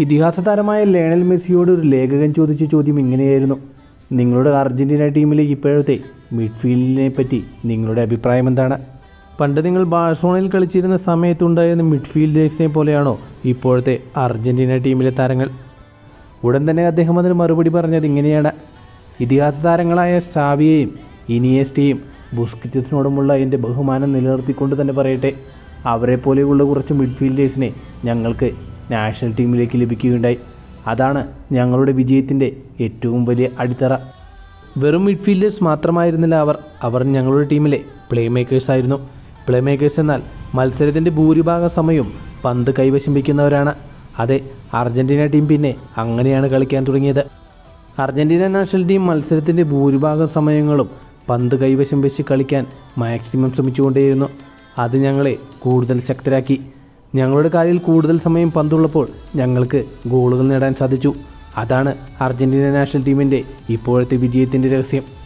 ഇതിഹാസ താരമായ ലേണൽ മെസ്സിയോട് ഒരു ലേഖകൻ ചോദിച്ച ചോദ്യം ഇങ്ങനെയായിരുന്നു. നിങ്ങളുടെ അർജന്റീന ടീമിലെ ഇപ്പോഴത്തെ മിഡ്ഫീൽഡിനെ പറ്റി നിങ്ങളുടെ അഭിപ്രായം എന്താണ്? പണ്ട് നിങ്ങൾ ബാഴ്സോണയിൽ കളിച്ചിരുന്ന സമയത്തുണ്ടായിരുന്ന മിഡ്ഫീൽഡേഴ്സിനെ പോലെയാണോ ഇപ്പോഴത്തെ അർജന്റീന ടീമിലെ താരങ്ങൾ? ഉടൻ തന്നെ അദ്ദേഹം അതിന് മറുപടി പറഞ്ഞത് ഇങ്ങനെയാണ്. ഇതിഹാസ താരങ്ങളായ സാവിയെയും ഇനിയേസ്റ്റയും ബുസ്കിറ്റസിനോടുമുള്ള എന്റെ ബഹുമാനം നിലനിർത്തിക്കൊണ്ട് തന്നെ പറയട്ടെ. അവരെ പോലെയുള്ള കുറച്ച് മിഡ്ഫീൽഡേഴ്സിനെ ഞങ്ങൾക്ക് നാഷണൽ ടീമിലേക്ക് ലഭിക്കുകയുണ്ടായി. അതാണ് ഞങ്ങളുടെ വിജയത്തിന്റെ ഏറ്റവും വലിയ അടിത്തറ. വെറും മിഡ്ഫീൽഡേഴ്സ് മാത്രമായിരുന്നില്ല അവർ. അവർ ഞങ്ങളുടെ ടീമിലെ പ്ലേ മേക്കേഴ്സ് ആയിരുന്നു. പ്ലേ മേക്കേഴ്സ് എന്നാൽ മത്സരത്തിന്റെ ഭൂരിഭാഗ സമയവും പന്ത് കൈവശം വയ്ക്കുന്നവരാണ് അതെ അർജന്റീന ടീം പിന്നെ അങ്ങനെയാണ് കളിക്കാൻ തുടങ്ങിയത്. അർജന്റീന നാഷണൽ ടീം മത്സരത്തിന്റെ ഭൂരിഭാഗ സമയങ്ങളും പന്ത് കൈവശം വെച്ച് കളിക്കാൻ മാക്സിമം ശ്രമിച്ചുകൊണ്ടേയിരുന്നു. അത് ഞങ്ങളെ കൂടുതൽ ശക്തരാക്കി. ഞങ്ങളുടെ കാലിൽ കൂടുതൽ സമയം പന്തുള്ളപ്പോൾ ഞങ്ങൾക്ക് ഗോളുകൾ നേടാൻ സാധിച്ചു. അതാണ് അർജന്റീന നാഷണൽ ടീമിന്റെ ഇപ്പോഴത്തെ വിജയത്തിന്റെ രഹസ്യം.